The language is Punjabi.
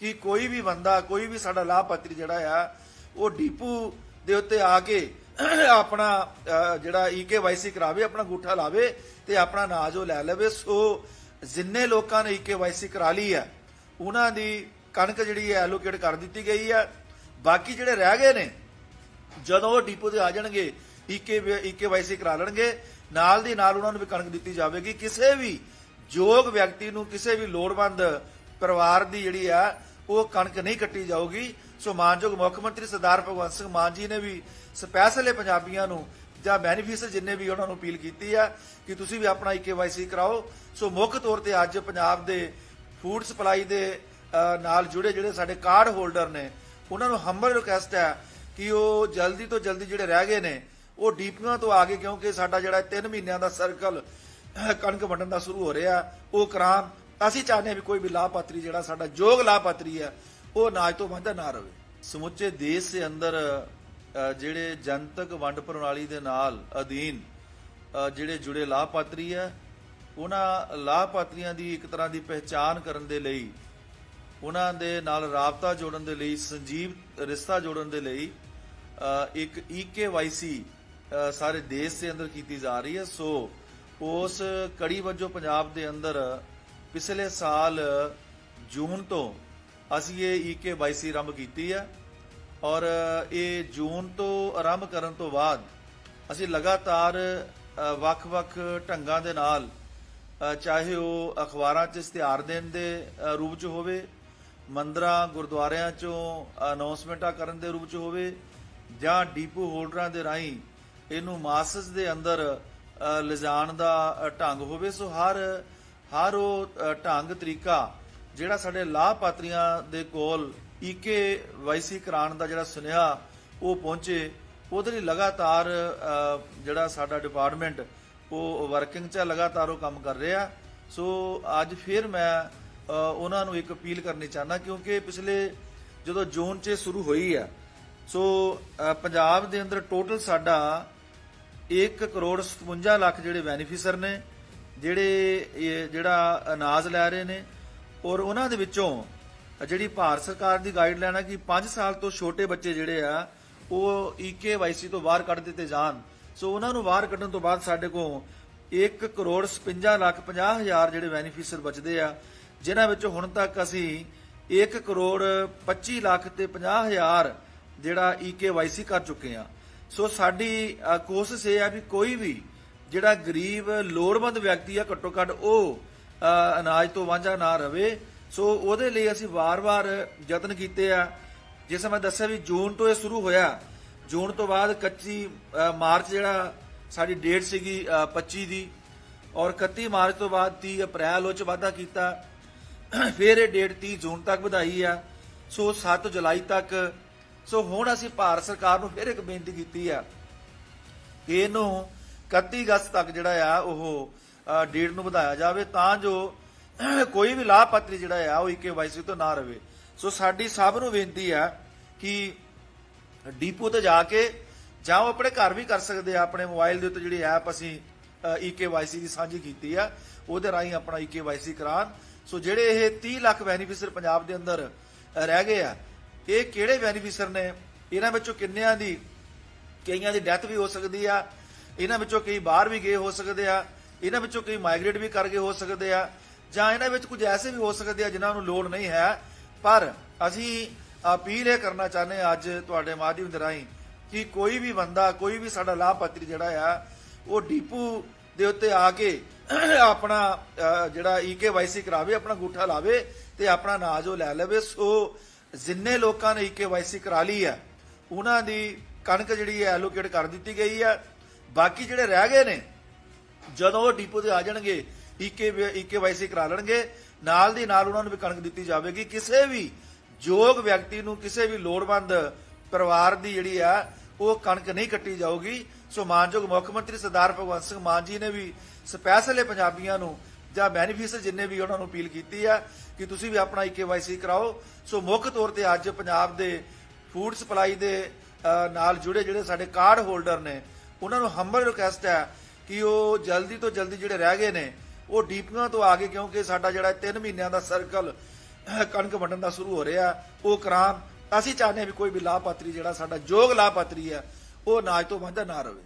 ਕਿ ਕੋਈ ਵੀ ਬੰਦਾ ਕੋਈ ਵੀ ਸਾਡਾ ਲਾਭਪਾਤਰੀ ਜਿਹੜਾ ਆ ਉਹ ਡੀਪੂ ਦੇ ਉੱਤੇ ਆ ਕੇ ਆਪਣਾ ਅਹ, ਜਿਹੜਾ ਈਕੇਵਾਈਸੀ ਕਰਾਵੇ ਆਪਣਾ ਗੂਠਾ ਲਾਵੇ ਤੇ ਆਪਣਾ ਨਾਜ ਉਹ ਲੈ ਲਵੇ। ਸੋ ਜਿੰਨੇ ਲੋਕਾਂ ਨੇ ਈਕੇਵਾਈਸੀ ਕਰਾ ਲਈ ਹੈ ਉਹਨਾਂ ਦੀ ਕਣਕ ਜਿਹੜੀ ਹੈ ਐਲੋਕੇਟ ਕਰ ਦਿੱਤੀ ਗਈ ਹੈ ਬਾਕੀ ਜਿਹੜੇ ਰਹਿ ਗਏ ਨੇ ਜਦੋਂ ਉਹ ਡੀਪੋ ਤੇ ਆ ਜਾਣਗੇ ਈਕੇ ਈਕੇਵਾਈਸੀ ਕਰਾ ਲੈਣਗੇ ਨਾਲ ਦੀ ਨਾਲ ਉਹਨਾਂ ਨੂੰ ਵੀ ਕਣਕ ਦਿੱਤੀ ਜਾਵੇਗੀ। ਕਿਸੇ ਵੀ ਯੋਗ ਵਿਅਕਤੀ ਨੂੰ ਕਿਸੇ ਵੀ ਲੋੜਵੰਦ ਪਰਿਵਾਰ ਦੀ ਜਿਹੜੀ ਆ ਉਹ ਕਣਕ ਨਹੀਂ ਕੱਟੀ ਜਾਊਗੀ। ਸੋ ਮਾਨਯੋਗ ਮੁੱਖ ਮੰਤਰੀ ਸਰਦਾਰ ਭਗਵੰਤ ਸਿੰਘ ਮਾਨ ਜੀ ਨੇ ਵੀ ਸਪੈਸ਼ਲ ਪੰਜਾਬੀਆਂ ਨੂੰ ਜਾਂ ਬੈਨੀਫਿਸ਼ਰ ਜਿੰਨੇ ਵੀ ਉਹਨਾਂ ਨੂੰ ਅਪੀਲ ਕੀਤੀ ਆ ਕਿ ਤੁਸੀਂ ਵੀ ਆਪਣਾ ਈਕੇਵਾਈਸੀ ਕਰਾਓ। ਸੋ ਮੁੱਖ ਤੌਰ ਤੇ ਅੱਜ ਪੰਜਾਬ ਦੇ ਫੂਡ ਸਪਲਾਈ ਦੇ ਨਾਲ ਜੁੜੇ ਜਿਹੜੇ ਸਾਡੇ ਕਾਰਡ ਹੋਲਡਰ ਨੇ, ਉਹਨਾਂ ਨੂੰ ਹੰਬਲ ਰਿਕੁਐਸਟ ਹੈ ਕਿ ਉਹ ਜਲਦੀ ਤੋਂ ਜਲਦੀ ਜਿਹੜੇ ਰਹਿ ਗਏ ਨੇ, ਉਹ ਡੀਪੀਆਂ ਤੋਂ ਆ ਕੇ ਕਿਉਂਕਿ ਸਾਡਾ ਜਿਹੜਾ 3 ਮਹੀਨਿਆਂ ਦਾ ਸਰਕਲ ਕਣਕ ਵੰਡਣ ਦਾ ਸ਼ੁਰੂ ਹੋ ਰਿਹਾ, ਉਹ ਕਰਾਨ ਅਸੀਂ ਚਾਹੁੰਦੇ ਹਾਂ ਵੀ ਕੋਈ ਵੀ ਲਾਭਪਾਤਰੀ ਜਿਹੜਾ ਸਾਡਾ ਯੋਗ ਲਾਭਪਾਤਰੀ ਹੈ ਉਹ ਨਾਜ ਤੋਂ ਵਾਂਝਾ ਨਾ ਰਹੇ ਸਮੁੱਚੇ ਦੇਸ਼ ਦੇ ਅੰਦਰ ਜਿਹੜੇ ਜਨਤਕ ਵੰਡ ਪ੍ਰਣਾਲੀ ਦੇ ਨਾਲ ਅਧੀਨ ਜਿਹੜੇ ਜੁੜੇ ਲਾਭਪਾਤਰੀ ਹੈ ਉਹਨਾਂ ਲਾਭਪਾਤਰੀਆਂ ਦੀ ਇੱਕ ਤਰ੍ਹਾਂ ਦੀ ਪਹਿਚਾਨ ਕਰਨ ਦੇ ਲਈ ਉਹਨਾਂ ਦੇ ਨਾਲ ਰਾਬਤਾ ਜੋੜਨ ਦੇ ਲਈ ਸੰਜੀਵ ਰਿਸ਼ਤਾ ਜੋੜਨ ਦੇ ਲਈ ਅ, ਇੱਕ ਈਕੇਵਾਈਸੀ ਸਾਰੇ ਦੇਸ਼ ਦੇ ਅੰਦਰ ਕੀਤੀ ਜਾ ਰਹੀ ਹੈ। ਸੋ ਉਸ ਕੜੀ ਵਜੋਂ ਪੰਜਾਬ ਦੇ ਅੰਦਰ ਪਿਛਲੇ ਸਾਲ ਜੂਨ ਤੋਂ ਅਸੀਂ ਇਹ ਈਕੇਵਾਈਸੀ ਆਰੰਭ ਕੀਤੀ ਹੈ ਔਰ ਇਹ ਜੂਨ ਤੋਂ ਆਰੰਭ ਕਰਨ ਤੋਂ ਬਾਅਦ ਅਸੀਂ ਲਗਾਤਾਰ ਵੱਖ-ਵੱਖ ਢੰਗਾਂ ਦੇ ਨਾਲ ਚਾਹੇ ਉਹ ਅਖਬਾਰਾਂ 'ਚ ਇਸ਼ਤਿਹਾਰ ਦੇਣ ਦੇ ਰੂਪ 'ਚ ਹੋਵੇ, ਮੰਦਰਾਂ, ਗੁਰਦੁਆਰਿਆਂ 'ਚੋਂ ਅਨਾਉਂਸਮੈਂਟਾਂ ਕਰਨ ਦੇ ਰੂਪ 'ਚ ਹੋਵੇ ਜਾਂ ਡੀਪੂ ਹੋਲਡਰਾਂ ਦੇ ਰਾਹੀਂ ਇਹਨੂੰ ਮਾਸਸ ਦੇ ਅੰਦਰ ਲਿਜਾਣ ਦਾ ਢੰਗ ਹੋਵੇ, ਸੋ ਹਰ ਹਰ ਉਹ ਢੰਗ ਤਰੀਕਾ ਜਿਹੜਾ ਸਾਡੇ ਲਾਭਪਾਤਰੀਆਂ ਦੇ ਕੋਲ ਈਕੇ ਵਾਈਸੀ ਕਰਾਉਣ ਦਾ ਜਿਹੜਾ ਸੁਨੇਹਾ ਉਹ ਪਹੁੰਚੇ ਉਹਦੇ ਲਈ ਲਗਾਤਾਰ ਜਿਹੜਾ ਸਾਡਾ ਡਿਪਾਰਟਮੈਂਟ ਉਹ ਵਰਕਿੰਗ 'ਚ ਹੈ, ਲਗਾਤਾਰ ਉਹ ਕੰਮ ਕਰ ਰਿਹਾ। ਸੋ ਅੱਜ ਫਿਰ ਮੈਂ ਉਹਨਾਂ ਨੂੰ ਇੱਕ ਅਪੀਲ ਕਰਨੀ ਚਾਹੁੰਦਾ ਕਿਉਂਕਿ ਪਿਛਲੇ ਜਦੋਂ ਜੂਨ 'ਚ ਇਹ ਸ਼ੁਰੂ ਹੋਈ ਆ ਸੋ ਪੰਜਾਬ ਦੇ ਅੰਦਰ ਟੋਟਲ ਸਾਡਾ 1 ਕਰੋੜ 57 ਲੱਖ ਜਿਹੜੇ ਬੈਨੀਫੀਸ਼ਰ ਨੇ ਜਿਹੜੇ ਜਿਹੜਾ ਅਨਾਜ ਲੈ ਰਹੇ ਨੇ ਔਰ ਉਹਨਾਂ ਦੇ ਵਿੱਚੋਂ ਜਿਹੜੀ ਭਾਰਤ ਸਰਕਾਰ ਦੀ ਗਾਈਡਲਾਈਨ ਹੈ ਕਿ 5 ਸਾਲ ਤੋਂ ਛੋਟੇ ਬੱਚੇ ਜਿਹੜੇ ਆ, ਉਹ ਈਕੇਵਾਈਸੀ ਤੋਂ ਬਾਹਰ ਕੱਢ ਦਿੱਤੇ ਜਾਣ। ਸੋ ਉਹਨਾਂ ਨੂੰ ਬਾਹਰ ਕੱਢਣ ਤੋਂ ਬਾਅਦ ਸਾਡੇ ਕੋਲ 1 ਕਰੋੜ 57 ਲੱਖ 50 ਹਜ਼ਾਰ ਜਿਹੜੇ ਬੈਨੀਫੀਸ਼ੀਅਰ ਬਚਦੇ ਆ, ਜਿਨ੍ਹਾਂ ਵਿੱਚੋਂ ਹੁਣ ਤੱਕ ਅਸੀਂ 1 ਕਰੋੜ 25 ਲੱਖ ਤੇ 50 ਹਜ਼ਾਰ ਜਿਹੜਾ ਈਕੇਵਾਈਸੀ ਕਰ ਚੁੱਕੇ ਆ। ਸੋ ਸਾਡੀ ਕੋਸ਼ਿਸ਼ ਇਹ ਆ ਵੀ ਕੋਈ ਵੀ ਜਿਹੜਾ ਗਰੀਬ ਲੋੜਵੰਦ ਵਿਅਕਤੀ ਆ ਘੱਟੋ ਘੱਟ ਉਹ ਅਨਾਜ ਤੋਂ ਵਾਂਝਾ ਨਾ ਰਵੇ। ਸੋ ਉਹਦੇ ਲਈ ਅਸੀਂ ਵਾਰ-ਵਾਰ ਯਤਨ ਕੀਤੇ ਆ। ਜਿਸ ਮੈਂ ਦੱਸਿਆ ਵੀ ਜੂਨ ਤੋਂ ਇਹ ਸ਼ੁਰੂ ਹੋਇਆ। ਜੂਨ ਤੋਂ ਬਾਅਦ 25 ਮਾਰਚ ਜਿਹੜਾ ਸਾਡੀ ਡੇਟ ਸੀਗੀ ਅ, 25 ਦੀ। ਔਰ 31 ਮਾਰਚ ਤੋਂ ਬਾਅਦ 30 ਅਪ੍ਰੈਲ ਉਹ ਚ ਵਾਧਾ ਕੀਤਾ। ਫਿਰ ਇਹ ਡੇਟ 30 ਜੂਨ ਤੱਕ ਵਧਾਈ ਆ। ਸੋ 7 ਜੁਲਾਈ ਤੱਕ। ਸੋ ਹੁਣ ਅਸੀਂ ਭਾਰਤ ਸਰਕਾਰ ਨੂੰ ਫਿਰ ਇੱਕ ਬੇਨਤੀ ਕੀਤੀ ਆ। ਕਿ ਇਹਨੂੰ 31 ਅਗਸਤ ਤੱਕ ਜਿਹੜਾ ਆ, ਉਹ ਡੇਟ ਨੂੰ ਵਧਾਇਆ ਜਾਵੇ, ਤਾਂ ਜੋ ਕੋਈ ਵੀ ਲਾਭਪਾਤਰੀ ਜਿਹੜਾ ਆ, ਉਹ ਈਕੇਵਾਈਸੀ ਤੋਂ ਨਾ ਰਵੇ। ਸੋ ਸਾਡੀ ਸਭ ਨੂੰ ਬੇਨਤੀ ਆ ਕਿ ਡੀਪੋ ਤੇ ਜਾ ਕੇ ਜਾਂ ਉਹ ਆਪਣੇ ਘਰ ਵੀ ਕਰ ਸਕਦੇ ਆ, ਆਪਣੇ ਮੋਬਾਈਲ ਦੇ ਉੱਤੇ ਜਿਹੜੀ ਐਪ ਅਸੀਂ ਈਕੇਵਾਈਸੀ ਦੀ ਸਾਂਝੀ ਕੀਤੀ ਆ, ਉਹਦੇ ਰਾਹੀਂ ਆਪਣਾ ਈਕੇਵਾਈਸੀ ਕਰਾਉਣ। ਸੋ ਜਿਹੜੇ ਇਹ 30 ਲੱਖ ਬੈਨੀਫੀਸ਼ੀਅਰ ਪੰਜਾਬ ਦੇ ਅੰਦਰ ਰਹਿ ਗਏ ਆ, ਇਹ ਕਿਹੜੇ ਬੈਨੀਫੀਸ਼ੀਅਰ ਨੇ? ਇਹਨਾਂ ਵਿੱਚੋਂ ਕਿੰਨਿਆਂ ਦੀ, ਕਈਆਂ ਦੀ ਡੈਥ ਵੀ ਹੋ ਸਕਦੀ ਆ ਇਹਨਾਂ ਵਿੱਚੋਂ ਕਈ ਬਾਹਰ ਵੀ ਗਏ ਹੋ ਸਕਦੇ ਆ ਇਹਨਾਂ ਵਿੱਚੋਂ ਕਈ ਮਾਈਗ੍ਰੇਟ ਵੀ ਕਰ ਗਏ ਹੋ ਸਕਦੇ ਆ ਜਾਂ ਇਹਨਾਂ ਵਿੱਚ ਕੁਝ ਐਸੇ ਵੀ ਹੋ ਸਕਦੇ ਆ ਜਿਨ੍ਹਾਂ ਨੂੰ ਲੋੜ ਨਹੀਂ ਹੈ। ਪਰ ਅਸੀਂ ਅਪੀਲ ਇਹ ਕਰਨਾ ਚਾਹੁੰਦੇ ਹਾਂ ਅੱਜ ਤੁਹਾਡੇ ਮਾਧਿਅਮ ਦੇ ਰਾਹੀਂ ਕਿ ਕੋਈ ਵੀ ਬੰਦਾ ਕੋਈ ਵੀ ਸਾਡਾ ਲਾਭਪਾਤਰੀ ਜਿਹੜਾ ਆ ਉਹ ਡੀਪੂ ਦੇ ਉੱਤੇ ਆ ਕੇ ਆਪਣਾ ਅ, ਜਿਹੜਾ ਈਕੇਵਾਈਸੀ ਕਰਾਵੇ ਆਪਣਾ ਗੂਠਾ ਲਾਵੇ ਤੇ ਆਪਣਾ ਨਾਜ ਉਹ ਲੈ ਲਵੇ। ਸੋ ਜਿੰਨੇ ਲੋਕਾਂ ਨੇ ਈਕੇਵਾਈਸੀ ਕਰਾ ਲਈ ਹੈ ਉਹਨਾਂ ਦੀ ਕਣਕ ਜਿਹੜੀ ਹੈ ਐਲੋਕੇਟ ਕਰ ਦਿੱਤੀ ਗਈ ਹੈ ਬਾਕੀ ਜਿਹੜੇ ਰਹਿ ਗਏ ਨੇ, ਜਦੋਂ ਉਹ ਡੀਪੋ ਤੇ ਆ ਜਾਣਗੇ ਈਕੇ ਈਕੇਵਾਈਸੀ ਕਰਾ ਲੈਣਗੇ, ਨਾਲ ਦੀ ਨਾਲ ਉਹਨਾਂ ਨੂੰ ਵੀ ਕਣਕ ਦਿੱਤੀ ਜਾਵੇਗੀ। ਕਿਸੇ ਵੀ ਯੋਗ ਵਿਅਕਤੀ ਨੂੰ, ਕਿਸੇ ਵੀ ਲੋੜਵੰਦ ਪਰਿਵਾਰ ਦੀ ਜਿਹੜੀ ਆ, ਉਹ ਕਣਕ ਨਹੀਂ ਕੱਟੀ ਜਾਊਗੀ। ਸੋ ਮਾਨਯੋਗ ਮੁੱਖ ਮੰਤਰੀ ਸਰਦਾਰ ਭਗਵੰਤ ਸਿੰਘ ਮਾਨ ਜੀ ਨੇ ਵੀ ਸਪੈਸ਼ਲੇ ਪੰਜਾਬੀਆਂ ਨੂੰ, ਜਾਂ ਬੈਨੀਫਿਸ਼ਰ ਜਿੰਨੇ ਵੀ ਉਹਨਾਂ ਨੂੰ ਅਪੀਲ ਕੀਤੀ ਆ, ਕਿ ਤੁਸੀਂ ਵੀ ਆਪਣਾ ਈਕੇਵਾਈਸੀ ਕਰਾਓ। ਸੋ ਮੁੱਖ ਤੌਰ ਤੇ ਅੱਜ ਪੰਜਾਬ ਦੇ ਫੂਡ ਸਪਲਾਈ ਦੇ ਨਾਲ ਜੁੜੇ ਜਿਹੜੇ ਸਾਡੇ ਕਾਰਡ ਹੋਲਡਰ ਨੇ ਉਹਨਾਂ ਨੂੰ ਹੰਬਲ ਰਿਕੁਐਸਟ ਹੈ ਕਿ ਉਹ ਜਲਦੀ ਤੋਂ ਜਲਦੀ ਜਿਹੜੇ ਰਹਿ ਗਏ ਨੇ, ਉਹ ਡੀਪੀਆਂ ਤੋਂ ਆ ਕੇ ਕਿਉਂਕਿ ਸਾਡਾ ਜਿਹੜਾ 3 ਮਹੀਨਿਆਂ ਦਾ ਸਰਕਲ ਕਣਕ ਵੰਡਣ ਦਾ ਸ਼ੁਰੂ ਹੋ ਰਿਹਾ, ਉਹ ਕਰਾਨ ਅਸੀਂ ਚਾਹੁੰਦੇ ਹਾਂ ਵੀ ਕੋਈ ਵੀ ਲਾਭਪਾਤਰੀ ਜਿਹੜਾ ਸਾਡਾ ਯੋਗ ਲਾਭਪਾਤਰੀ ਹੈ, ਉਹ ਅਨਾਜ ਤੋਂ ਵਾਂਝਾ ਨਾ ਰਵੇ